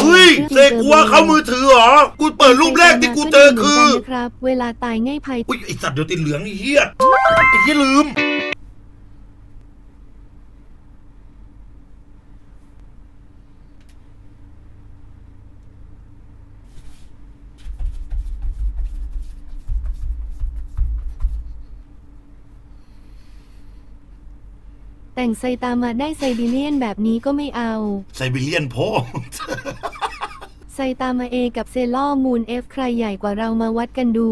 เฮ้ยเสกกูว่าเขามือถือเหรอ กูเปิดรูปแรกที่กูเจอคือนะครับ เวลาตายง่ายภัย อุ้ยไอสัตว์เดี๋ยวติดเหลืองไอ้เหี้ยไอ้เหี้ยลืม แต่งไซตามมาได้ไซบีเลียนแบบนี้ก็ไม่เอา ไซบีเรียนพ่อไซตามาเอกับเซล่อมูนเอฟใครใหญ่กว่าเรามาวัดกันดู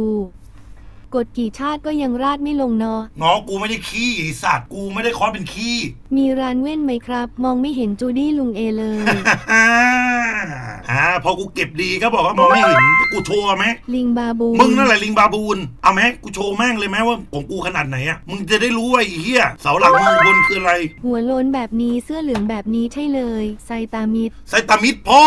กดกี่ชาติก็ยังราดไม่ลงเนาะน้องกูไม่ได้ขี้ไอสัตว์กูไม่ได้คอสเป็นขี้ มีร้านเว้นไหมครับ มองไม่เห็นจูดี้ลุงเอเลย อ่าพอกูเก็บดีก็บอกว่ามองไม่เห็นแต่กูโชว์ไหมลิงบาบูมึงนั่นแหละลิงบาบูนเอาไหมกูโชว์แม่งเลยไหมว่าของกูขนาดไหนอะมึงจะได้รู้ว่าไอ้เหี้ยเสาหลักเมืองบนคืออะไรหัวโลนแบบนี้เสื้อเหลืองแบบนี้ใช่เลยไซตามิดไซตามิดพ่อ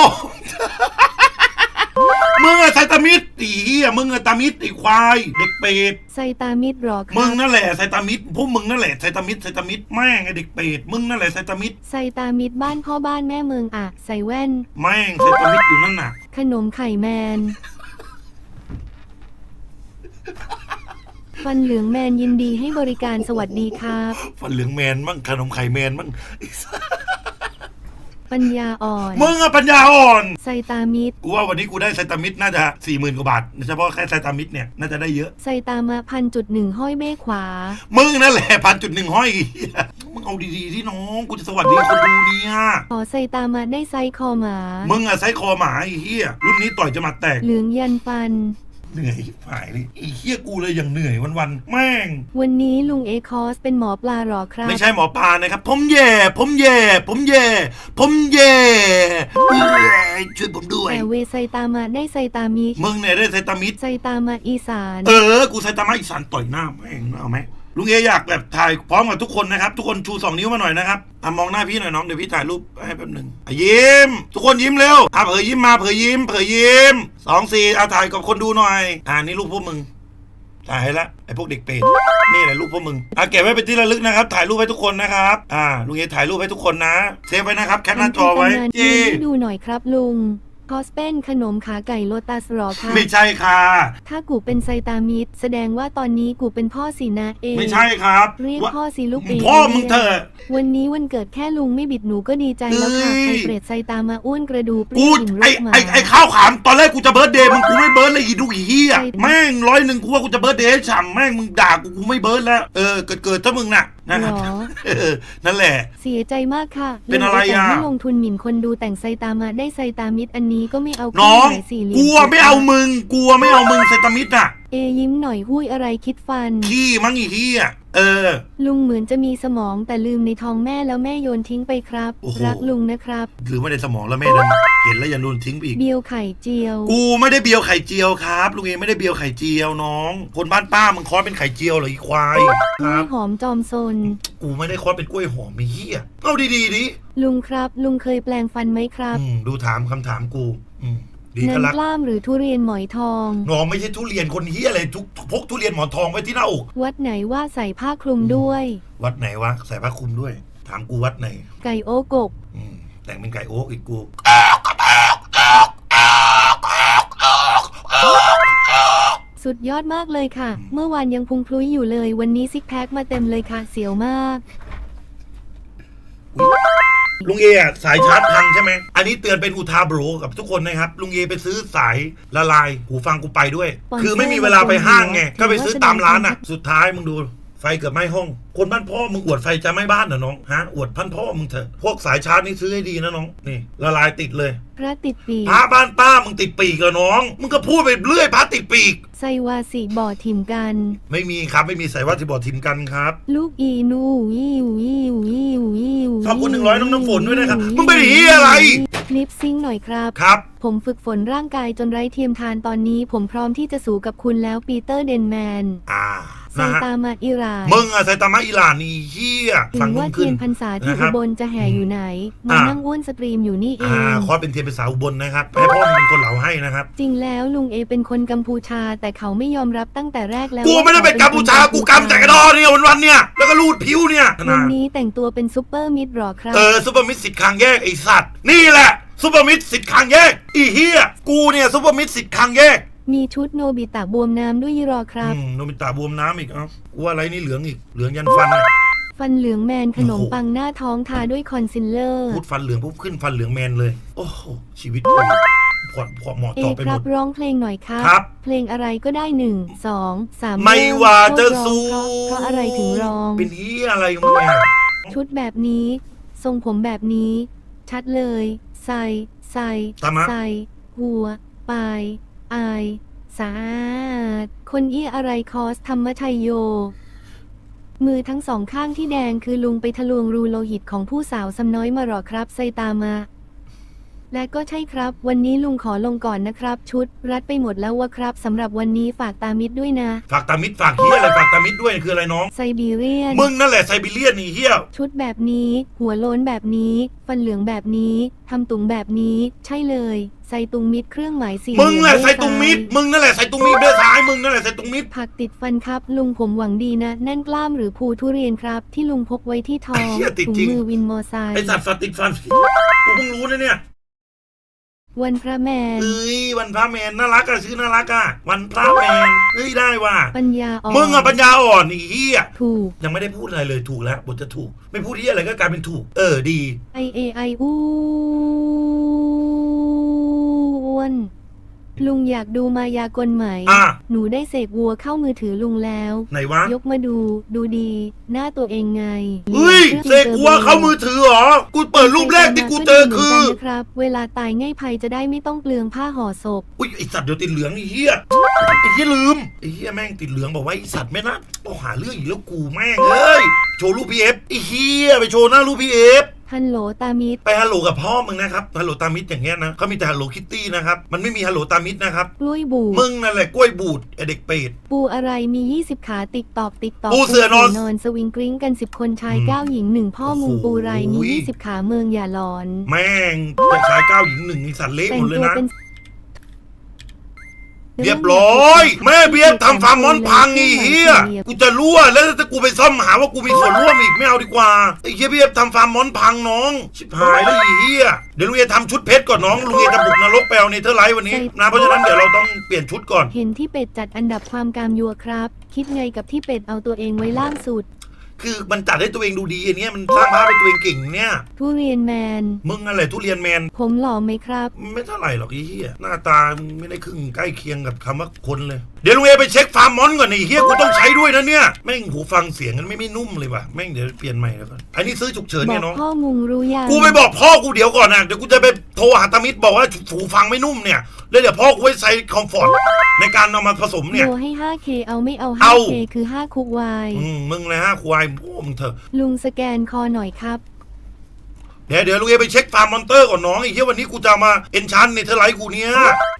มึงอะไซตามิดไอ้เหี้ยมึงอะตามิดไอ้ควาย เด็กเป็ดไซตามิดหรอคมึรังบนั่นแหละไซตามิดพวกมึงนั่นแหละไซตามิดไซตามิดแม่งไอเด็กเป็ดมึงนั่นแหละไซตามิดไซตามิดบ้านพ่อบ้านแม่เมืองอะใส่แว่น แม่งไซตามิดอยู่นั่นน่ะ ขนมไข่แมน ฟันเหลืองแมนยินดีให้บริการสวัสดีครับ ฟันเหลืองแมนมั่งขนมไข่แมนมั่ง ปัญญาอ่อนมึงอะปัญญาอ่อนไซตามิดกูว่าวันนี้กูได้ไซตามิดน่าจะสี่หมื่นกว่าบาทเฉพาะแค่ไซตามิดเนี่ยน่าจะได้เยอะไซตามะพันจุดหนึ่งห้อยเบ้ขวา มึงนั่นแหละพันจุดหนึ่งห้อยเหี้ยมึงเอาดีๆที่น้องกูจะสวัสดีคนดูเนี่ยขอไซตามะได้ไซคอหมา มึงอะไซคอหมาไอ้เหี้ยรุ่นนี้ต่อยจะมาแตกเหลืองยันฟัน เหนื่อยฝ่ายเลยไอ้เหี้ยกูเลยอย่างเหนื่อยวันๆแม่ง วันนี้ลุงเอคอสเป็นหมอปลาหรอครับ ไม่ใช่หมอปลานะครับ ผมแย่ ผมแย่ ผมแย่ ผมแย่เอ้ยช่วยผมด้วยแต่เวไซตามะได้ไซตามิมึงเนี่ยได้ไซตามิดไซตามะอีสาน เออ กูไซตามะอีสานต่อยหน้าแม่งเอาไหม ลุงเออยากแบบถ่ายพร้อมกับทุกคนนะครับ ทุกคนชูสองนิ้วมาหน่อยนะครับอะมองหน้าพี่หน่อยน้องเดี๋ยวพี่ถ่ายรูปให้แป๊บหนึ่งอะยิ้ม ทุกคนยิ้มเร็วอะเผยยิ้มมาเผยยิ้ม เผยยิ้มสองสี่อะถ่ายกับคนดูหน่อยอ่านี่รูปพวกมึงถ่ายให้ละไอ้พวกเด็กเป็ดนี่แหละรูปพวกมึงอะเก็บไว้เป็นที่ระลึกนะครับ ถ่ายรูปให้ทุกคนนะครับอ่าลุงเอถ่ายรูปให้ทุกคนนะ เซฟไว้นะครับแคปหน้าจอไว้จีดูหน่อยครับลุง คอสเป็นขนมขาไก่โลตัสหรอครับไม่ใช่ค่ะ ถ้ากูเป็นไซตามิดแสดงว่าตอนนี้กูเป็นพ่อสินะเองไม่ใช่ครับเรียกว่าพ่อสิลูกเองพ่อมึงเถอะวันนี้วันเกิดแค่ลุงไม่บิดหนูก็ดีใจแล้วค่ะเฮ้ไอยเปรตไซตามาอ้วนกระดูปกูรี้ถึงไอลูกหมาไอไอข้าวขามตอนแรกกูจะเบิร์ดเดย์มึงกูไม่เบิร์ดเลยอีดูอีเหี้ยใช่แม่งร้อยหนึ่งกูว่ากูจะเบิร์ดเดย์ให้ฉ่ำแม่งมึงด่ากูกูไม่เบิร์ดแล้วเออเกิดเกิดถ้ามึงน่ะ นะครับหรอ เออนั่นแหละ เสียใจมากค่ะเป็นอะไรลุงแต่อะไม่ลงทุนหมิ่นคนดูแต่งไซตามาได้ไซตามิดอันนี้ก็ไม่เอาน้องเครื่หมายสี่เหลี่ยมกลัวไม่เอามึงกลัวไม่เอามึงเซตามิดอะ เอยิ้มหน่อยหุ้ยอะไรคิดฟัน ขี้มั้งอีเหี้ย เออ ลุงเหมือนจะมีสมองแต่ลืมในท้องแม่แล้วแม่โยนทิ้งไปครับ โอ้โห รักลุงนะครับ หรือไม่ได้สมองแล้วแม่ดันเห็นแล้วอย่าโดนทิ้งไปอีก เบียวไข่เจียว กูไม่ได้เบียวไข่เจียวครับ ลุงเองไม่ได้เบียวไข่เจียวน้อง คนบ้านป้ามึงคอสเป็นไข่เจียวเหรออีควายคกล้รัวยบ หอมจอมซน กูไม่ได้คอสเป็นกล้วยหอมไม่เหี้ยเอาดีๆดิลุงครับ ลุงเคยแปลงฟันไหมครับ อืมดูถามคำถามกู อืม ดีนั้ก็นรักกล้ามหรือทุเรียนหมอยทอง น้องไม่ใช่ทุเรียนคนเฮียอะไรทุกพกทุเรียนหมอนทองไว้ที่หน้าอกวัดไหนว่าใส่ผ้าคลุมด้วย วัดไหนวะใส่ผ้าคลุมด้วย ถามกูวัดไหน ไก่โอกก อืมแต่งเป็นไก่โอ๊กอีกกูสุดยอดมากเลยค่ะ เมื่อวานยังพุงพลุยอยู่เลย วันนี้ซิกแพคมาเต็มเลยค่ะ เสียวมาก ลุงเออะสายชาร์จพังใช่ไหม อันนี้เตือนเป็นอุทาโบรกับทุกคนนะครับ ลุงเอไปซื้อสายละลาย หูฟังกูไปด้วยปอนเซอร์คือไม่มีเวลาไปห้างไงถือว่าก็ไปซื้อตามร้านอะแสดงความสุดท้ายมึงดูไฟเกือบไหม้ห้อง คนบ้านพ่อมึงอวดไฟจะไหม้บ้านเหรอน้องฮะอวดพันพ่อมึงเถอะพวกสายชาร์จนี่ซื้อให้ดีนะน้องนี่ละลายติดเลย พระติดปีกพระบ้านป้ามึงติดปีกเหรอน้อง มึงก็พูดไปเรื่อยพระติดปีก ไซวาสีบ่อถิ่มกัน ไม่มีครับไม่มีสายวัดที่บอกทีมกันครับลูกอีนูยิวยิวยิวยิวขอบคุณ100น้องน้ำฝนด้วยนะครับมึงเป็นเหี้ยอะไรลิปซิงค์หน่อยครับ ครับ ผมฝึกฝนร่างกายจนไร้เทียมทานตอนนี้ ผมพร้อมที่จะสู้กับคุณแล้วปีเตอร์เดนแมน อ่า ไซนะฮะ ตามาอิหร่านมึงอะไซตามะอิหร่านนี่เฮียถึฟังงมึว่างขึ้เทีนยนพรรษาที่นะครัอุบ บลจะแห่อยู่ไหนมาอ่านั่งอ้วนสตรีมอยู่นี่เออ่าง คอสเป็นเทียนภาษาอุบลนะครับให้พ่อมึงเป็นคนเหลาให้นะครับ จริงแล้วลุงเอเป็นคนกัมพูชาแต่เขาไม่ยอมรับตั้งแต่แรกแล้วกูไม่ได้เป็นกัมพูชา กูกำแต่กระดอเนี่ยวันๆเนี่ย แล้วก็รูดผิวเนี่ยวันนี้แต่งตัวเป็นซุปเปอร์มิดหรอครับ เออซุปเปอร์มิสสิทธิ์คางแยกไอสัตว์ นี่แหละซุปเปอร์มิตรสิทธิ์คางแยก อีเฮียกูเนี่ยซุปเปอร์มิตรสิทธิ์คางแยก มีชุดโนบิตะบวมน้ำด้วยยี่รอครับ อืมโนบิตะบวมน้ำอีกเอ้ากูว่าอะไรนี่เหลืองอีกเหลืองยันฟันอะ ฟันเหลืองแมนขนมโอ้โห ปังหน้าท้องทาด้วยคอนซีลเลอร์ พูดฟันเหลืองปุ๊บขึ้นฟันเหลืองแมนเลย โอ้โหชีวิตกูพอดพอเหมาะเอต่อไปคหรัมบด ร้องเพลงหน่อยครับ ครับเพลงอะไรก็ได้หนึ่งสองสามไม่เริ่ว่าจะโคตรร้องสู้เพราะเพราะอะไรถึงร้อง เป็นเฮียอะไรของมึงเนี่ยชุดแบบนี้ ทรงผมแบบนี้ ชัดเลย ใส่ใส่ตามมาใส่หัวปลาย อาย สาดคนเอี้ยอะไรคอสธรรมชัยโย มือทั้งสองข้างที่แดงคือลุงไปทะลวงรูโลหิตของผู้สาวสำน้อยมาหรอครับไซตามะ และก็ใช่ครับ วันนี้ลุงขอลงก่อนนะครับ ชุด รัดไปหมดแล้ววะครับสำหรับวันนี้ฝากตามิดด้วยนะ ฝากตามิดฝากเฮียอะไรฝากตามิดด้วยคืออะไรน้อง ไซบีเรียน มึงนั่นแหละไซบีเรียนนี่เฮียชุดแบบนี้ หัวโล้นแบบนี้ ฟันเหลืองแบบนี้ทำตุงแบบนี้ ใช่เลยใส่ตุงมิดเครื่องหมายสี่มึงแหละเยญใส่ตุงมิดด้วยมึงนั่นแหละใส่ตุงมิดด้วยซ้ายมึงนั่นแหละใส่ตุงมิดผักติดฟันครับ ลุงผมหวังดีนะ แน่นกล้ามหรือภูทุเรียนครับ ที่ลุงพกไว้ที่ท้องไอ้เหี้ยติดถุงจริงมือวินมอไซค์ ไอสัตว์สัตว์ติดฟันกูเพิ่งรู้นะเนี่ย วันพระแมน เอ้ยวันพระแมนน่ารักอะชื่อน่ารักอะวันพระแมนเฮ้ยได้ว่ะปัญญาอ่อนมึงอะปัญญาอ่อนไอีเฮียถูก ยังไม่ได้พูดอะไรเลยถูกแล้วบทจะถูก ไม่พูดเฮียอะไรก็กลายเป็นถูก เออดี ไอเอไออ้วน ลุงอยากดูมายากลไหม อะ หนูได้เสกวัวเข้ามือถือลุงแล้ว ไหนวะยกมาดู ดูดี หน้าตัวเองไงเฮ้ยเสกกัวเข้ามือถือเหรอ กูเปิดรูปแรกที่กูเจอคือก็ดีเหมืนกันนะครับ เวลาตายง่ายภัยจะได้ไม่ต้องเปลืองผ้าห่อศพ อุ้ยไอสัตว์เดี๋ยวติดเหลืองไอ้เฮียไอ้เฮียลืมไอ้เฮียแม่งติดเหลืองบอกว่าไอสัตว์ไม่นะโอ้หาเรื่องอีกแล้วกูแม่งเอ้ยโชว์รูปพีเอฟไอ้เฮียไปโชว์หน้ารูปพีเอฟฮัลโหลตามิดไปฮัลโหลกับพ่อมึงนะครับฮัลโหลตามิดอย่างเงี้ยนะเขามีแต่ฮัลโหลคิตตี้นะครับมันไม่มีฮัลโหลตามิดนะครับกล้วยบูมึงนั่นแหละกล้วยบูดไอเด็กเป็ดปูอะไรมี 20 ขาติ๊กตอกติ๊กตอกปูเสือนอนนอนสวิงกริ้งกัน 10 คนชายอืม9หญิงหนึ่งพ่อมูโอ้โหปูไรมี 20 ขาเมืองอย่าหลอน แม่งเป็นชายเก้าหญิงหนึ่งไอสัตว์เละแต่หงมดเลยตัวนะ เป็น เรียบร้อย แม่เบียร์ทำฟาร์มมอนพังไอ้เฮียกูจะรั่วแล้วถ้ากูไปซ่อมหาว่ากูมีส่วนร่วมอีกไม่เอาดีกว่าไอ้เฮียเบียร์ทำฟาร์มมอนพังน้องชิบหายแล้วไอ้เฮียเดี๋ยวลุงเอทำชุดเพชรก่อนน้องลุงเอจะบุกนรกไปเอาเนเธอร์ไลท์วันนี้นะเพราะฉะนั้นเดี๋ยวเราต้องเปลี่ยนชุดก่อน เห็นที่เป็ดจัดอันดับความกามยัวครับ คิดไงกับที่เป็ดเอาตัวเองไว้ล่างสุด คือมันจัดให้ตัวเองดูดีอันเนี้ยมันสร้างภาพให้ตัวเองเก่งเนี่ย ทุเรียนแมน มึงอะไรทุเรียนแมน ผมหล่อไหมครับ ไม่เท่าไหร่หรอกไอ้เฮียหน้าตาไม่ได้ครึ่งใกล้เคียงกับคำว่าคนเลย เดี๋ยวลุงเอไปเช็คฟาร์มมอนก่อนไอ้เฮียกูต้องใช้ด้วยนะเนี่ยแม่งหูฟังเสียงกันไม่ไม่นุ่มเลยว่ะแม่งเดี๋ยวเปลี่ยนใหม่แล้วกันอันนี้ซื้อฉุกเฉินบอเนี่ยกน้อง พ่อมุงรู้ยังกูไปบอกพ่อกูเดี๋ยวก่อนนะเดี๋ยวกูจะไปโทรหาตามิตรบอกว่าหูฟังไม่นุ่มเนี่ย แล้วเดี๋ยวพ่อกูไปใส่คอมฟอร์ตในการเอามาผสมเนี่ยโยให้ 5K เอาไม่เอา เอา 5K คือ 5 คุกวาย อืมมึงเลยฮะควายโอ้มึงเถอะ ลุงสแกนคอหน่อยครับ เดี๋ยวเดี๋ยวลุงเอไปเช็คฟาร์มมอนเตอร์ก่อนน้องไอ้เหี้ยวันนี้กูจะเอามาเอนชันในเทอร์ไลท์กูเนี่ย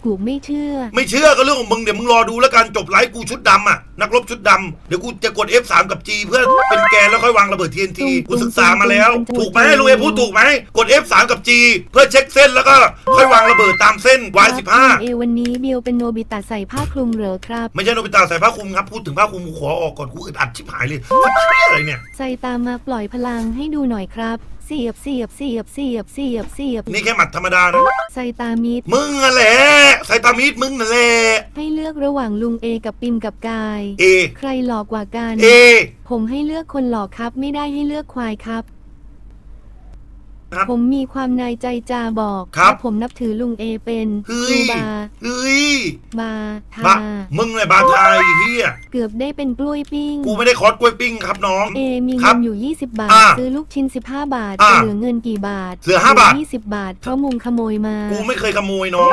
กูไม่เชื่อ ไม่เชื่อก็เรื่องของมึงเดี๋ยวมึงรอดูแล้วกันจบไลฟ์กูชุดดำอะนักรบชุดดำเดี๋ยวกูจะกด F3 กับ G เพื่อเป็นแกนแล้วค่อยวางระเบิด TNT กูศึกษามาแล้ว ถูกไหมลุงเอพูดถูกไหมกด F3 กับ G เพื่อเช็คเส้นแล้วก็ ค่อยวางระเบิดตามเส้น Y15 เอวันนี้เบียวเป็นโนบิตะใส่ผ้าคลุมเหรอครับ ไม่ใช่โนบิตะใส่ผ้าคลุมครับ พูดถึงผ้าคลุมกูขอออกก่อนกูอึดอัดชิบหายเลยมันเชี่ยอะไรเนี่ย ใส่ตามมาปล่อยพลังให้ดูหน่อยครับเสียบเสียบเสียบเสียบเสียบเสียบนี่แค่หมัดธรรมดานะใส่ตามิดมึงอะแหละไซตามิดมึงนั่นแหละให้เลือกระหว่างลุงเอกับปิมกับกาย เอ ใครหลอกกว่ากัน เอ ผมให้เลือกคนหลอกครับ ไม่ได้ให้เลือกควายครับ ครับผมมีความในใจจาบอกครับว่าผมนับถือลุงเอเป็นเฮ้ครูยบา เฮ้ยบาทาบะมึงเลยบาทายเฮียเกือบได้เป็นกล้วยปิ้ง กูไม่ได้คอสกล้วยปิ้งครับน้อง เอมีครัเงิบนอยู่ 20 บาท อ่าซื้อลูกชิ้น 15 บาทอ่าจะเหลือเงินกี่บาทเหลือห้าบาท 20 บาท เพราะมุงขโมยมา กูไม่เคยขโมยน้อง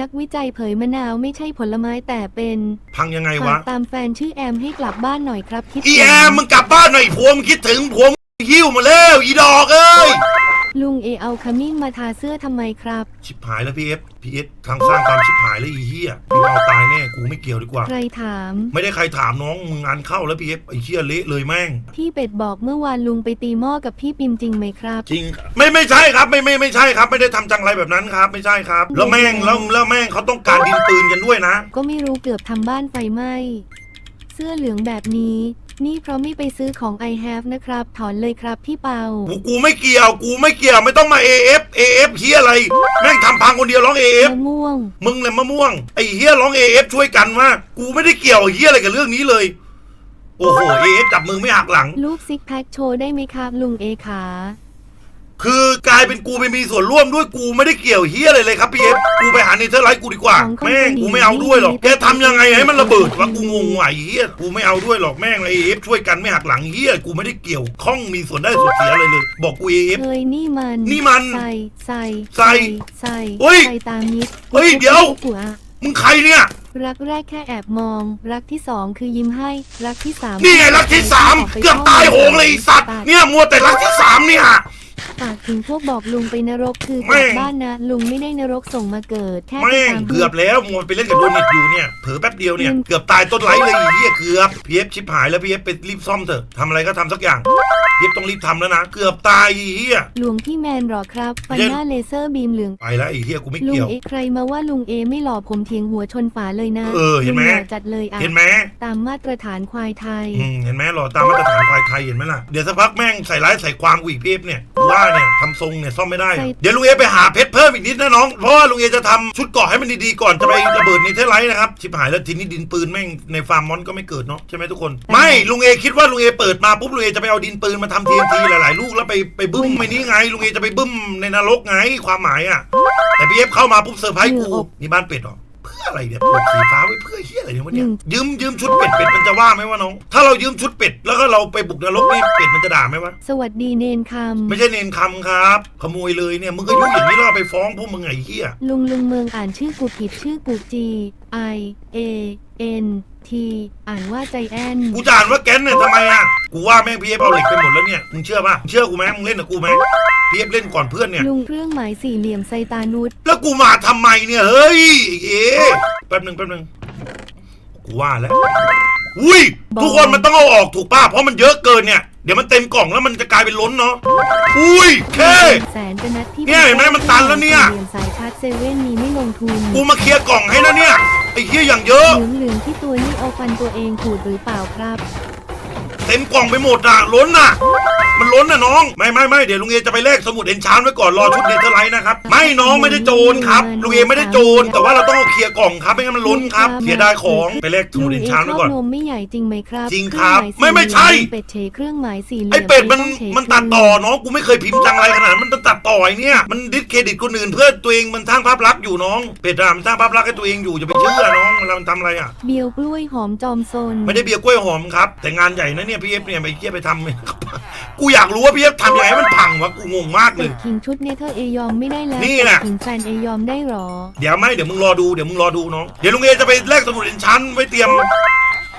นักวิจัยเผยมะนาวไม่ใช่ผลไม้แต่เป็นพังยังไงฝาวะกตามแฟนชื่อแอมให้กลับบ้านหน่อยครับ คิดอีถึงแอมมึงกลับบ้านหน่อยผัวมึงคิดถึงผัวมึงหิ้วมาแล้วอีดอกเอ้ย ลุงเอเอาขมิ้นมาทาเสื้อทำไมครับ ชิบหายแล้วพีเอฟพีเอสทางสร้างความชิบหายแล้วอีเหี้ยมึงเอาตายแน่กูไม่เกี่ยวดีกว่า ใครถาม ไม่ได้ใครถามน้องมึงงานเข้าแล้วพีเอฟไอ้เหี้ยเละเลยแม่ง พี่เป็ดบอกเมื่อวานลุงไปตีหม้อกับพี่ปิมจริงไหมครับ จริงครับไม่ไม่ใช่ครับไม่ไม่ไม่ใช่ครับ ไม่ได้ทำจังไรแบบนั้นครับ ไม่ใช่ครับ แล้วแม่งแล้วแล้วแม่งเขาต้องการดินปืนกันด้วยนะ ก็ไม่รู้เกือบทำบ้านไฟไหม้เสื้อเหลืองแบบนี้ นี่เพราะไม่ไปซื้อของ I have นะครับ ถอนเลยครับพี่เปา กูกูไม่เกี่ยว กูไม่เกี่ยวไม่ต้องมา AF AF เฮียอะไรแม่งทำพังคนเดียวร้อง AF มะม่วง มึงเลยมะม่วงไอ้เฮียร้อง AF ช่วยกันว่ากูไม่ได้เกี่ยวเฮียอะไรกับเรื่องนี้เลย โอ้โห AF จับมือไม่หักหลัง ลูกซิกแพคโชว์ได้ไหมครับ ลุงเอขา คือกลายเป็นกูไปมีส่วนร่วมด้วยกูไม่ได้เกี่ยวเฮียอะไรเลยครับพี่เอฟกูไปหาเนเธอร์ไลท์กูดีกว่าแม่งกูไม่เอาด้วยหรอกแกทำยังไงให้มันระเบิดวะกูงงว่ะไอ้เฮียกูไม่เอาด้วยหรอกแม่งไอเอฟช่วยกันไม่หักหลังเฮียกูไม่ได้เกี่ยวข้องมีส่วนได้ส่วนเสียอะไรเลย บอกกูเอฟเฮ้ยนี่มันนี่มันใส่ใส่ใส่ใส่เฮ้ยใส่ตามนิดเฮ้ยเดี๋ยว หัวมึงใครเนี่ย รักแรกแค่แอบมอง รักที่สองคือยิ้มให้ รักที่สามนี่ไงรักที่สามเกือบตายโหงเลยไอ้สัตว์เนี่ยมัวแต่รักที่สามเนี่ย ฝากถึงพวกบอกลุงไปนรกคือกแม่ลับงบ้านนะ ลุงไม่ได้นรกส่งมาเกิดแค่ไปแม่งตามเกือบแล้วมัวไปเล่นกับโดนิตอยู่เนี่ยเผลอแป๊บเดียวเนี่ยอืมเกือบตายต้นไลท์เลยไอ้เฮียเกือบพีเอฟชิบหายแล้วพีเอฟไปรีบซ่อมเถอะทำอะไรก็ทำสักอย่างพีเอฟต้องรีบทำแล้วนะเกือบตายไอ้เฮียหลวงพี่แมนหรอครับฟันเย็น หน้าเลเซอร์บีมเหลือง ไปแล้วไอ้เฮียกูไม่ลุงเกี่ยว เอใครมาว่าลุงเอไม่หล่อผมเถียงหัวชนฝาเลยนะเออเห็นไหม ลุงล่อจัดเลยอะ เห็นไหมตามมาตรฐานควายไทย อืมเห็นไหมรอตามมาตรฐานควายไทยเห็นไหมล่ะเดี๋ยวสักพักแม่งใส่ร้ายใส่ความกูอีกพีเอฟเนี่ยกูว่าเนี่ยทำทรงเนี่ยซ่อมไม่ได้ใส่เดี๋ยวลุงเอไปหาเพชรเพิ่มอีกนิดนะน้อง เพราะว่าลุงเอจะทำชุดเกราะให้มันดีๆก่อนจะไประเบิดในเทสไลท์นะครับชิบหายแล้วทีนี้ดินปืนแม่งในฟาร์มมอนก็ไม่เกิดเนาะใช่ไหมทุกคน ไม่ลุงเอคิดว่าลุงเอเปิดมาปุ๊บลุงเอจะไปเอาดินปืนมาทำทีนทีหลายๆลูกแล้วไปไปบึ้มไม่นี้ไงลุงเอจะไปบึ้มในนรกไงความหมายอะแต่พีเอฟเข้ามาปุ๊บเซอร์ไพรส์กูนี่บ้านเป็ดเหรอเพื่ ออะไรเนี่ยปลูกสีฟ้าไว้เพื่อเฮียอะไรเนี่ยวะเนี่ยยืมยืมชุดเป็ดเป็ดมันจะว่าไหมวะน้อง ถ้าเรายืมชุดเป็ดแล้วก็เราไปบุกนรกนี่เป็ดมันจะด่าไหมวะ สวัสดีเนนคไม่ใช่เนนคำครับ ขโมยเลยเนี่ยมึงก็ยุ่งอย่างนี้แล้วเอาไปฟ้องพวกมึงไอ้เหี้ยำลุงลุงเมืองอ่านชื่อกูผิดชื่อกู G I A N T อ่านว่าใจแอนกูจะอ่านว่าแกนเนี่ยทำไมอะ กูว่าแม่งพีเอฟเอาเหล็กไปหมดแล้วเนี่ย มึงเชื่อป่ะมึงเชื่อกูไหมมึงเล่นกับกูไหม พีเอฟเล่นก่อนเพื่อนเนี่ย ลุงเครื่องหมายสี่เหลี่ยมไซตานุษแล้วกูมาทำไมเนี่ย เฮ้ยไอ้เอ๋แป๊บหนึ่งแป๊บหนึ่งกูว่าแล้วอุ้ยทุกคนมันต้องเอาออกถูกป่ะเพราะมันเยอะเกินเนี่ยเดี๋ยวมันเต็มกล่องแล้วมันจะกลายเป็นล้นเนาะอุ้ยแค่แสนเป็นนัดที่เนี่ยเห็นไหมมันตันแล้วเนี่ยสี่เหลี่ยมสายชาร์จเซเว่นมีไม่ลงทุนกูมาเคลียร์กล่องให้นะเนี่ยไอ้เหี้ยอย่างเยอะเหลืองเหลืองๆที่ตัวนี่เอาฟันตัวเองขูดหรือเปล่าครับ เต็มกล่องไปหมดอะล้นอะ มันล้นอะน้อง ไม่ไม่ไม่เดี๋ยวลุงเอจะไปแลกสมุดเอนชานไว้ก่อนรอชุดเนเธอร์ไลท์นะครับไม่น้องไม่ได้โจรครับลุงเอไม่ได้โจรแต่ว่าเราต้องเอาเคลียร์กล่องครับไม่งั้นมันล้นครับเสียดายของไปแลกสลุมุงดเอนเอชานชไว้อบก่อน นมไม่ใหญ่จริงไหมครับจริงครับเองหายไม่ไม่ใช่สี่เหลี่ยเป็ดเฉเครื่องหมายสี่เหลี่ยมไอ้เป็ดมันต้องเฉมันตัดต่อน้องกูไม่เคยพิมพ์จังไรขนาดนั้นมันตัดต่อไอ้เนี่ยมันดิสเครดิตคนอื่นเพื่อตัวเองมันสร้างภาพลักษณ์อยู่น้องเป็ดอะมันสร้างภาพลักษณ์ให้ตัวเองอยู่จะไปเชื่อน้องเวลามันทำอะไรอะเบียวกล้วยหอมจอมซนไม่ได้เบียร์กล้วยหอมครับแต่งานใหญ่นะเนี่ยพี่เอฟเนี่ยไปเคียไปทำ กูอยากรู้ว่าพี่เอฟทำยังไงให้มันพังวะกูงงมากเลเป็ยดคิงชุดเนเธอร์เอยอมไม่ได้แล้วนี่แหละถึงแฟนเอยอมได้หรอ เดี๋ยวไม่เดี๋ยวมึงรอดูเดี๋ยวมึงรอดูน้องเดี๋ยวลุงเอจะไปแลกสมุดเอนชันไว้เตรียม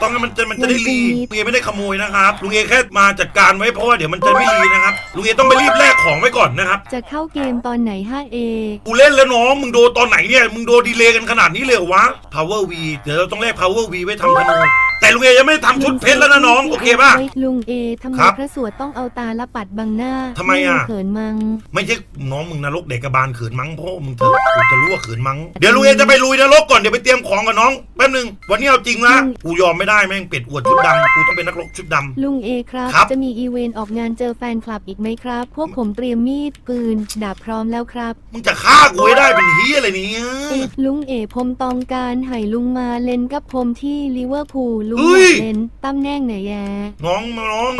ต้องให้มันจะมันจะได้รีลุงเอไม่ได้ขโมยนะครับลุงเอแค่มาจัดการไว้เพราะว่าเดี๋ยวมันจะไม่รีนะครับลุงเอต้องไปรีบแลกของไว้ก่อนนะครับจะเข้าเกมตอนไหน 5A กูเล่นแล้วน้องมึงโดนตอนไหนเนี่ยมึงโดนดีเลย์กันขนาดนี้เลยเหรอวะ power v เดี๋ยวเราต้องแลก power v ไว้ทำธนู แต่ลุงเอยังไม่ได้ทำชุดเพชรแล้วนะน้องโอเคป่ะ ลุงเอทำไมครับพระสวดต้องเอาตาละปัดบังหน้าทำไมอะ เขินมัง ไม่ใช่น้องมึงนรกเด็กกระบาลเขินมั้งเพราะมึงเถอะกูจะรู้ว่าเขินมั้งเดี๋ยวลุงเอจะไปลุยนรกก่อนเดี๋ยวไปเตรียมของกับน้องแป๊บนึงวันนี้เอาจริงละกูยอมไม่ได้แม่งเป็ดอวดชุดดำกูต้องเป็นนักรบชุดดำ ลุงเอครับ ครับ จะมีอีเวนต์ออกงานเจอแฟนคลับอีกไหมครับ พวกผมเตรียมมีดปืนดาบพร้อมแล้วครับ มึงจะฆ่ากูให้ได้เป็นเฮียอะไรเนี่ยเอ๊ะลุงเอผมตองการไห่ลุงมาเล่นกับผมที่ลิเวอร์พูลลุงเฮ้ย เล่นตำแหน่งไหนแย่น้องน้อง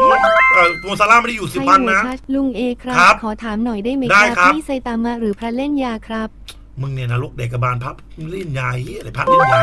เอ่อโมซาร่าไม่ได้อยู่สิบให้วันหัวนะชัดลุงเอครัครับขอถามหน่อยได้ไหมได้คครัรับ นี่ไซตามะหรือพระเล่นยาครับ มึงเนี่ยนรกเด็กกระบาลพับมึงเล่นยาเฮียอะไรพับเล่นยา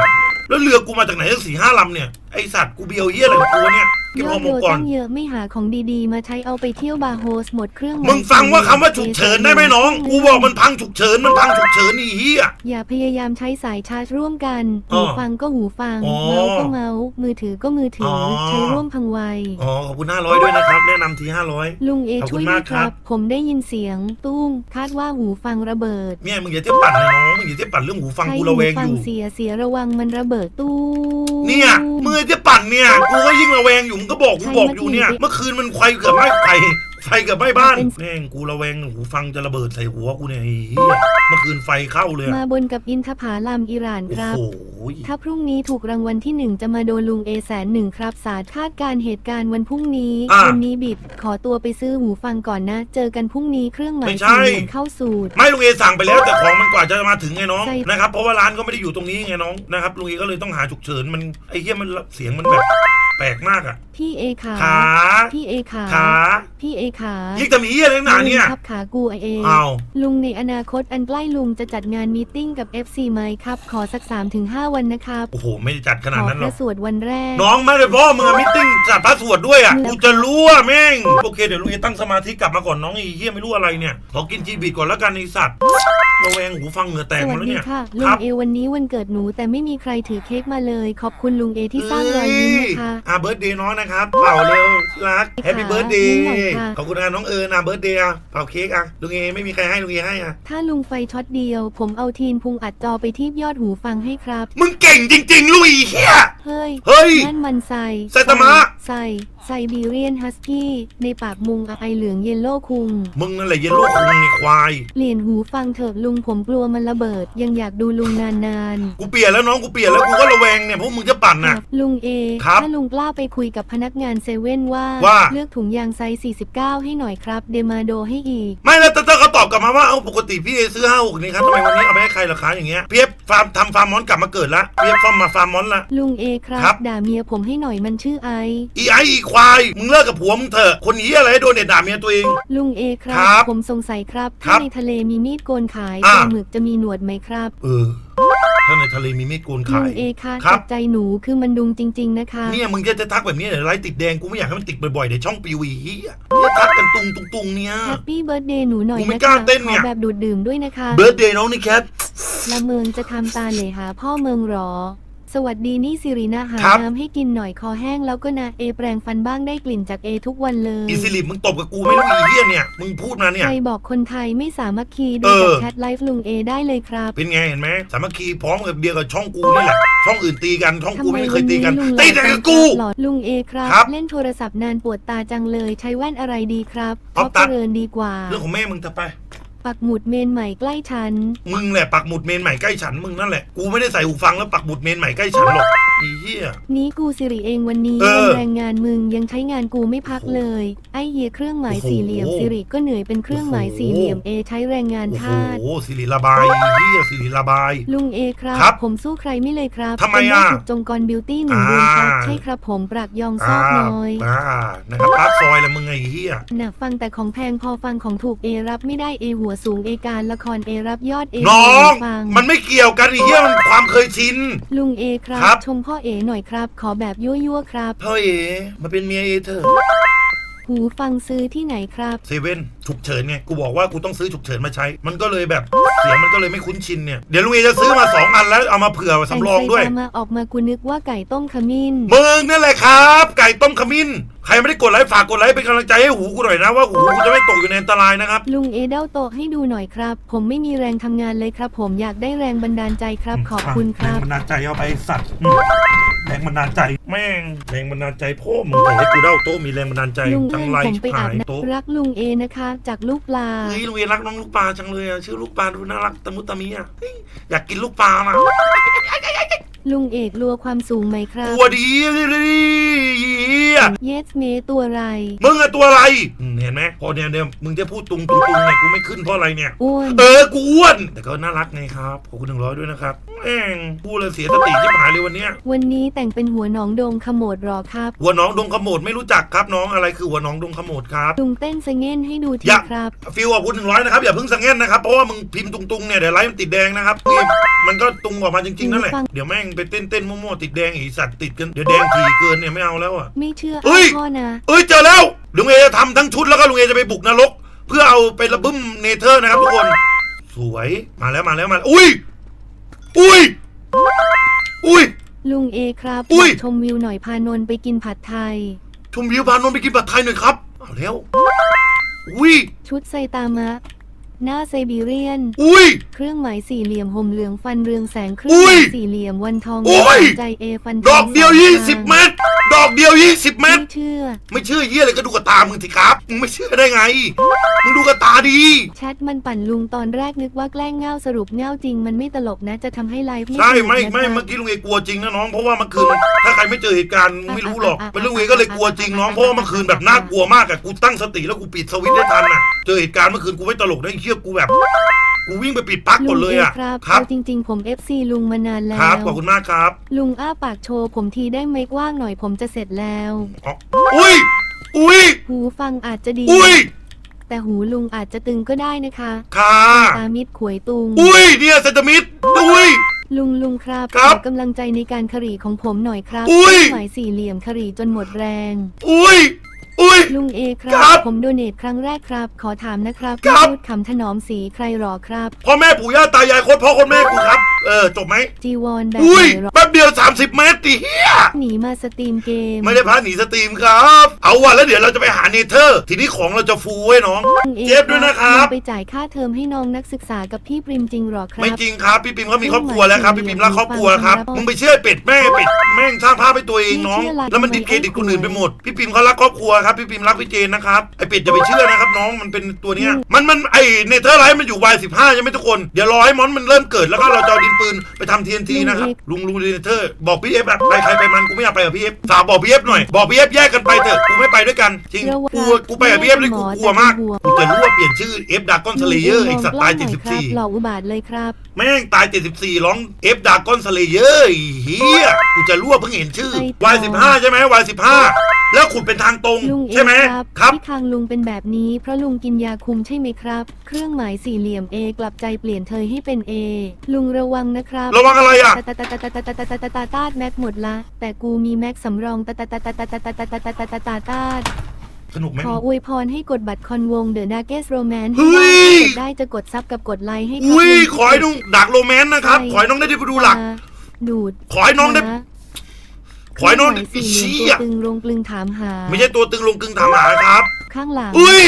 แล้วเรือกูมาจากไหนตั้งสี่ห้าลำเนี่ย ไอสัตว์กูเบียวเฮียอะไรกับกูเนี่ยเก็บยฮออดร์โมโดนก่อน ตั้งเยอะไม่หาของดีๆ มาใช้เอาไปเที่ยวบาร์โฮสหมดเครื่องหายมึงฟังว่าคำว่าฉุกเฉินได้ไหมน้อง กูบอกมันพังฉุกเฉินมันพังฉุกเฉินนี่เฮียอย่าพยายามใช้สายชาร์จร่วมกันอ๋หูอฟังก็หูฟัง อ๋อเมาส์ก็เมาส์มือถือก็มือถือออ ใช้ร่วมพังไว อ๋อขอบคุณห้าร้อยด้วยนะครับ แนะนำทีห้าร้อย ลุงเอขอบคุณช่วยมาด้วกยคครัรับ บ ผมได้ยินเสียง ตุ้มคาดว่าหูฟังระเบิดเนี่ยมึงอย่าเที่ยวปั่นเลยน้องมึงอย่าเที่ยวปั่นเรื่องหูฟังใช้กูหูระแวงอฟังยู่ เสียเสียระวังมันระเบิดตู้เนี่ยมึงอย่าเที่ยวปั่นเนี่ยกูก็ยิ่งระแวงอยู่มึงก็บอกกูบอกอยู่เนี่ย เมื่อคืนมันไฟเกือบไหม้ไฟ ใส่กับไม่บ้านเป็นแม่งกูระแวงหูฟังจะระเบิดใส่หัวกูเนี่ยไอ้เหี้ยเมื่อคืนไฟเข้าเลยอะมาบนกับอินทผาลัมอิหร่านโอ้ครับโหถ้าพรุ่งนี้ถูกรางวัลที่หนึ่งจะมาโดนลุงเอแสนหนึ่งครับสาดคาดการณ์เหตุการณ์วันพรุ่งนี้อะวันนี้บิดขอตัวไปซื้อหูฟังก่อนนะ เจอกันพรุ่งนี้เครื่องหมายไม่ใช่ สี่เหลี่ยมเข้าสูตร ไม่ลุงเอสั่งไปแล้วแต่ของมันกว่าจะมาถึงไงน้องใช่ นะครับเพราะว่าร้านก็ไม่ได้อยู่ตรงนี้ไงน้องนะครับลุงเอก็เลยต้องหาฉุกเฉินมันไอ้เหี้ยมันเสียงมันแบบ แปลกมากอะพี่เอขาขา พี่เอขาขาพี่เอขายิ่งจะมีเหี้ยอะไรหนาเนี่ยลุงครับขากูเออ้าวลุงในอนาคตอันใกล้ลุงจะจัดงานมีตติ้งกับ FC ไหมครับ ขอสัก3-5วันนะครับโอ้โห ไม่ได้จัดขขนาดอนั้นพหรอระกสวดวันแรก น้องไม่ได้พ่อมึงอะมิทติ้งจัดพาสวดด้วยอะอืมกูจะรู้อะแม่งโอเคเดี๋ยวลุงเอตั้งสมาธิกลับมาก่อนน้องไอ้เหี้ยไม่รู้อะไรเนี่ยขอกินจีบีก่อนแล้วกันไอ้สัตว์ระแวงหูฟังเหงื่อแตกสหมวัดสแล้วดีเนี่ยค่ะคลุรังเอวันนี้วันเกิดหนูแต่ไม่มีใครถือเค้กมาเลย ขอบคุณลุงเอที่สร้างรอยยิ้มนะคะอ่าเบิร์ดเดย์น้องนะครับเป่าเร็วรักแฮปปี้เบิร์ดเดย์นิดหน่อยค่ะ ขอบคุณนะน้องเอิญนะเบิร์ดเดย์อะเป่าเค้กอะลุงเอไม่มีใครให้ลุงเอให้อะถ้าลุงไฟช็อตเดียว ผมเอาทีนพุงอัดจอไปที่ยอดหูฟังให้ครับ มึงเก่งจริง ๆ ลุยเฮียเฮ้ย เฮ้ย นั่นมันใส่ไซตามะ ใส่ไซบีเรียนฮัสกี้ ในปากมุงอะไอเหลืองเยลโล่คุง มึงนั่นแหละเยลโล่คุงนี่ควาย เปลี่ยนหูฟังเถอะลุงผมกลัวมันระเบิด ยังอยากดูลุงนานกูเปลี่ยนแล้วน้องกูเปลี่ยนแล้วกูก็ระแวงเนี่ยพวกมึงจะปั่นๆน่ะ ลุงเอ ครับ ถ้าลุงกล้าไปคุยกับพนักงานเซเว่นว่า ว่า เลือกถุงยางไซส์49 ให้หน่อยครับ เดมาโดให้อีก ไม่แล้วถ้าเขาตอบกลับมาว่าเอาปกติพี่เอซื้อห้าหกนี่ครับทำไมวันนี้เอาไปให้ใครล่ะคะอย่างเงี้ยเพียบฟาร์มทำฟาร์มมอนกลับมาเกิดละเพียบฟาร์มมาฟาร์มมอนละ ลุงเอครับ ครับ ด่าเมียผมให้หน่อยมันชื่อไออีไออีควาย มึงเลิกกับผัวมึงเถอะ คนเหี้ยอะไรให้โดนเด็ดด่าเมียตัวเอง ลุงเอครัครับผมสงสัยครับครัถ้าบในทะเลมีมีดโกนขายอ่าปลาหมึกจะมีหนวดไหมครับเออ ถ้าในทะเลมีไม่โกนลุขางยเอคะครัจับบใจหนูคือมันดุงจริง ๆ นะคะ เนี่ยมึงจะจะทักแบบนี้เดี๋ยวไลฟ์ติดแดงกูไม่อยากให้มันติดบ่อยๆเดี๋ยวช่องปิวอีเหี้ยจะทักกันตุงตุงตุงเนี่ย แฮปปี้เบิร์ดเดย์หนูหน่อยกูไม่นะกล้าคะเต้นขเนี่อย แบบดูดดื่มด้วยนะคะ เบิร์ดเดย์น้องนี่แคท ละเมืองจะทำตาเหลหาพ่อเมืองหรอ สวัสดีนี่สิรินาหาครับ น้ำให้กินหน่อยคอแห้งแล้วก็นะเอแปรงฟันบ้างได้กลิ่นจากเอทุกวันเลยอีซิลิมึงตบกับกูไม่รู้อีเหี้ยเนี่ย มึงพูดมาเนี่ย ใครบอกคนไทยไม่สามัคคีดูเออจากแชทไลฟ์ลุงเอได้เลยครับ เป็นไงเห็นไหมสามัคคีพร้อมกับเดียวกับช่องกูนี่แหละช่องอื่นตีกันช่องกูทำไมไม่เควัยนตีนี้กันลุงหตีล่อแต่จักับงกู หล่อลุงเอครับ ครับเล่นโทรศัพท์นานปวดตาจังเลย ใช้แว่นอะไรดีครับเอาท็อปตัเจดริญดีกว่า เรื่องของแม่มึงเถอะไป ปักหมุดเมนใหม่ใกล้ฉัน มึงแหละปักหมุดเมนใหม่ใกล้ฉันมึงนั่นแหละ กูไม่ได้ใส่หูฟังแล้วปักหมุดเมนใหม่ใกล้ฉันหรอกอีเหี้ย นี้กูสิริเองวันนี้เออ วันแรงงานมึงยังใช้งานกูไม่พักเลย ไอเฮียเครื่องหมายโอ้โหสี่เหลี่ยมสิริก็เหนื่อยเป็นเครื่องหมายสี่เหลี่ยมเอใช้แรงงานโอ้โหทาส สิริระบายอีเหี้ยสิริระบาย ลุงเอครับ ครับผมสู้ใครไม่เลยครับทำไมเป็นอะแถูกจงกรบิวตี้หนึ่งเดือนครับอ่าใช่ครับผมปรักยองซอกน้อยอ่านะครับปากซอยละมึงไอ้เหี้ยหนักฟังแต่ของแพงพอฟังของถูกเอรับไม่ได้เอหัวสูงเอการละครเอรับยอดเอน้อง ฟัง มันไม่เกี่ยวกันไอ้เหี้ยมันความเคยชิน ลุงเอครับครับชมพ่อเอหน่อยครับ ขอแบบยั่วๆครับ พ่อเอ๋มาเป็นเมียเอเธอะหูฟังซื้อที่ไหนครับ เซเว่นฉุกเฉินไงกูบอกว่ากูต้องซื้อฉุกเฉินมาใช้ มันก็เลยแบบเสียงมันก็เลยไม่คุ้นชินเนี่ยเดี๋ยวลุงเอจะซื้อมาสองอันแล้วเอามาเผื่อสำรองด้วย แต่งไปตามมาออกมากูนึกว่าไก่ต้มขมิ้น มึงนั่นแหละครับ ไก่ต้มขมิ้น ใครไม่ได้กดไลค์ฝากกดไลค์เป็นกำลังใจให้หูกูหน่อยนะว่าหูกูจะไม่ตกอยู่ในอันตรายนะครับ ลุงเอเด้าโตะให้ดูหน่อยครับ ผมไม่มีแรงทำงานเลยครับ ผมอยากได้แรงบันดาลใจครับ ขอบคุณคแรรังบบันดาลใจเอาไปสัตว์อืมแรงบันดาลใจ แม่งแรงบันดาลใจพ่อมึงแต่ให้กูเด้าโต๊ะมีแรงบันดาลใจลุงจัเอิงญไรผมไปอาหาบยน้โต๊ะำรักลุงเอนะคะ จากลูกปลา เฮ้ยลุงเอรักน้องลูกปลาจังเลยอะชื่อลูกปลาดูน่ารักตะมุตะมีอะเฮ้ยอยากกินลูกปลามา ลุงเอกลัวความสูงไหมครับ ตัวดีดิเหี้ยเยสเมตัวไร มึงอะตัวอะไรอืมเห็นไหมพอเนี่ยเดี๋ยวมึงจะพูดตุงตุงตุงเนี่ยกูไม่ขึ้นเพราะอะไรเนี่ย อ้วนเออกูอ้วน แต่ก็น่ารักไงครับขอบคุณหนึ่งร้อยด้วยนะครับแม่งพูดเลยเสียสติที่หายเลยวันเนี้ยวันนี้แต่งเป็นหัวหนองโดงขโมดหรอครับ หัวน้องดงขโมดไม่รู้จักครับน้องอะไรคือหัวน้องดงขโมดครับ ลุงเต้นสะเง่นให้ดูทีอย่า ครับ ฟิวขอบคุณหนึ่งร้อยนะครับอย่าเพิ่งสังเงนนะครับเพราะว่ามึงพิมพ์ตุงๆเนี่ยเดี๋ยวไลฟ์มันติดแดงนะครับนี่มันก็ตุงออกมาจริงๆนั่นแหละฟังเดี๋ยวแม่งไปเต้นเต้นๆมั่วๆติดแดงอีสัตว์ติดกันเดี๋ยวแดงทีเกินเนี่ยไม่เอาแล้วอะ ไม่เชื่อเฮ้ย พ่อนะ เอ้ยเจอแล้วลุงเอจะทำทั้งชุดแล้วก็ลุงเอจะไปบุกนรก เพื่อเอาไประบึ้มเนเธอร์นะครับทุกคน สวยมาแล้วมาแล้วมาแล้วอุ้ยอุ้ยอุ้ย ลุงเอครับอุ้ย ชมวิวหน่อยพานนท์ไปกินผัดไทย ชมวิวพานนท์ไปกินผัดไทยหน่อยครับเอาแล้วอุ้ยชุดไซตามะ หน้าไซบีเรียน อุ้ย เครื่องหมายสี่เหลี่ยมห่มเหลืองฟันเรืองแสงเครื่อุ้องหยมายสี่เหลี่ยมวันทองอุ้ย ใจเอฟันทดองอกเดียวสงยี่ตาสิบเมตร ดอกเดียวยี่สิบเมตร ไม่เชื่อ ไม่เชื่อเยี่ยอะไรก็ดูกับตามึงสิครับมึงไม่เชื่อได้ไง มึงดูกับตาดี แชทมันปั่นลุงตอนแรกนึกว่าแกล้งเง่าสรุปเง่าจริงมันไม่ตลกนะจะทำให้ไลฟ์ไม่ใช่สนุกไม่ นะไม่ครับเมื่อกี้ลุงเอกลัวจริงนะน้อง เพราะว่าเมื่อคืนถ้า ใครไม่เจอเหตุการณ์ไม่รู้หรอกเป็นลุงเอก็เลยกลัวจริงน้องเพราะว่าเมื่อคืนแบบน่ากลัวมากอะกูตั้งสติแล้วกูปิดสวิตช์ได้ทันอะเจอเหตุการณ์เมื่อคืนกูไม่ตลกได้เชื่อกูแบบกูวิ่งไปปิดปลั๊กก่อนเลยอะลุงครับครับ เอาจริง ๆ ผม FC ลุงมานานแล้ครับว ขอบคุณมากครับลุงอ้าปากโชว์ผมทีได้ไหมว่างหน่อยผมจะเสร็จแล้ว อ๋ออุ้ยอุ้ยหูฟังอาจจะดี อุ้ยแต่หูลุงอาจจะตึงก็ได้นะคะค่ะตามิดขวยตุงอุ้ยเนี่ยเซนตมิดอุ้ย ลุงลุงครับครับ ขอกำลังใจในการขรี่ของผมหน่อยครับอุ้ย หมายสี่เหลี่ยมขรี่จนหมดแรง อุ้ย อุ้ย ลุงเอครัครับผมโดเนทครั้งแรกครับ ขอถามนะครับครับ พูดคำถนอมสีใครหรอครับ พ่อแม่ปู่ย่าตายายโคตรพ่อโคนแม่กูครับ เออจบไหมจีวอนแบบอุ้ยไหนหรอแป๊บเดียว 30 เมตรดิเฮียหนีมาสตรีมเกมไม่ได้พาหนีสตรีมครับ เอาว่ะแล้วเดี๋ยวเราจะไปหาเนเธอร์ ทีนี้ของเราจะฟูไว้น้อง ลุงอเจ็บด้วยนะครับ ลุงไปจ่ายค่าเทอมให้น้องนักศึกษากับพี่ปริมจริงหรอครับ ไม่จริงครับพี่ปิมเขามีครอบครัวแล้วครับพี่ปิมรักครอบครัวครับมึงไปเชื่อไอ้เป็ดแม่งไอ้เป็ดแม่งสร้างภาพให้ตัวเองน้อง แล้วมันดิสเครดิตคนอื่นไปหมดพี่ปิมเขารักครอบครัวครับพี่ปิมรักพี่เจนนะครับไอ้เป็ดอย่าไปเชื่อนะครับน้องมันเป็นตัวเนี้ยมันมันไอเนเธอร์ไลท์มันอยู่วายสิบห้าใช่ไหมทุกคนเดี๋ยวรอให้มอนมันเริ่มเกิดแล้วก็เราจะเอาดินปืนไปทำทีนทีนะครับลุงลุงเนเธอร์บอกพี่เอฟอะไปใครไปมันกูไม่อยากไปกับพี่เอฟสาวบอกพี่เอฟหน่อยบอกพี่เอฟแยกกันไปเถอะกูไม่ไปด้วยกันจริงกูกูไปกับพี่เอฟเลยกูกลัวมากกูจะรู้ว่าเปลี่ยนชื่อเอฟดากอนสเลเยอร์ไอ้สัตว์ตายลุงเอลองกล้องหน่อครับ74หล่ออุบาทเลยครับแม่งตาย74ร้อง F ดากอนสเลเยอร์เฮียกูจะรู้ว่าเพิ่งเห็นชื่อไอ้ต่อ Y15 ใช่ไหม Y15 แล้วขุดเป็นทางตรงลุงเอใช่ไหมครับครับ ที่คางลุงเป็นแบบนี้ เพราะลุงกินยาคุมใช่ไหมครับ เครื่องหมายสี่เหลี่ยม A กลับใจเปลี่ยนเธอให้เป็น A ลุงระวังนะครับ ระวังอะไรอะตาตาตาตาตาตาตาตาตาตาแม็กหมดละ แต่กูมีแม็กสำรองตาตาตาตาตาตาตาตาตาตาตาตาตาตาสนุกไหม ขออวยพรให้กดบัตรคอนวงเดอะนาเกสโรแมนเฮ้ย กดได้จะกดซับกับกดไลค์ให้ครับอุ้ยลุงขอให้น้องดักโรแมนต์นะครับ ขอให้น้องได้ไปดูหลักมาดูดขอให้น้องได้ มาขอให้น้องเคได้รื่หมายสี่เหเชี่ลี่ยยมตัวตึงลงกลึงถามหา ไม่ใช่ตัวตึงลงกึ่งถามหาครับ ข้างหลัง อุ้ย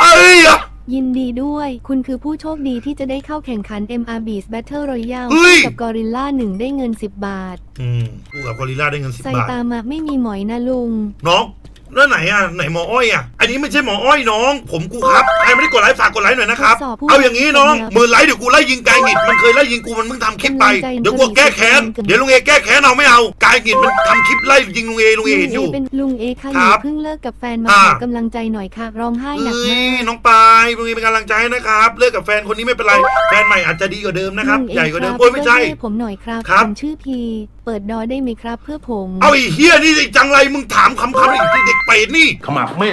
เอ้ยอะยินดีด้วย คุณคือผู้โชคดีที่จะได้เข้าแข่งขัน MR Beast Battle Royale เฮ้ยกับกอริลล่าหนึ่งได้เงิน 10 บาท อืมกูกับกอริลลาได้เงินสิบใส่บาทตามะไม่มีหมอยนะลุง น้อง แล้วไหนอะไหนหมออ้อยอะอันนี้ไม่ใช่หมออ้อยน้อง ผมกูครับใครไม่ได้กดไลค์ฝากกดไลค์หน่อยนะครับทดสอบผู้เอาอย่างนี้น้องครับหมื่นไลค์เดี๋ยวกูไล่ยิงกายหงิดมันเคยไล่ยิงกูมันมึงทำคลิปไปกำลังใจเดี๋ยวกูแก้แค้นกำลังใจเดี๋ยวลุงเอแก้แค้นเอาไม่เอากายหงิดมันทำคลิปไล่ยิงลุงเอลุงเอเห็นอยู่ เป็นลุงเอค่ะหคนูรับเพิ่งเลิกกับแฟนมาอ่า ขอกำลังใจหน่อยค่ะ ร้องไห้หนักเอ้มายก น้องปายลุงเอเป็นกำลังใจให้นะครับ เลิกกับแฟนคนนี้ไม่เป็นไร แฟนใหม่อาจจะดีกว่าเดิมนะครับ ลุงเอใหญ่กว่าเดิมครับโอ้ยไม่ใช่ เลิกให้ผมหน่อยครับครับ ผมชื่อพี เปิดดอได้ไหมครับเพื่อผม เอาไอ้เฮียนี่ไอ้จังไรมึงถามคำคำไอ้เด็กเป็ดนี่ขมับแม่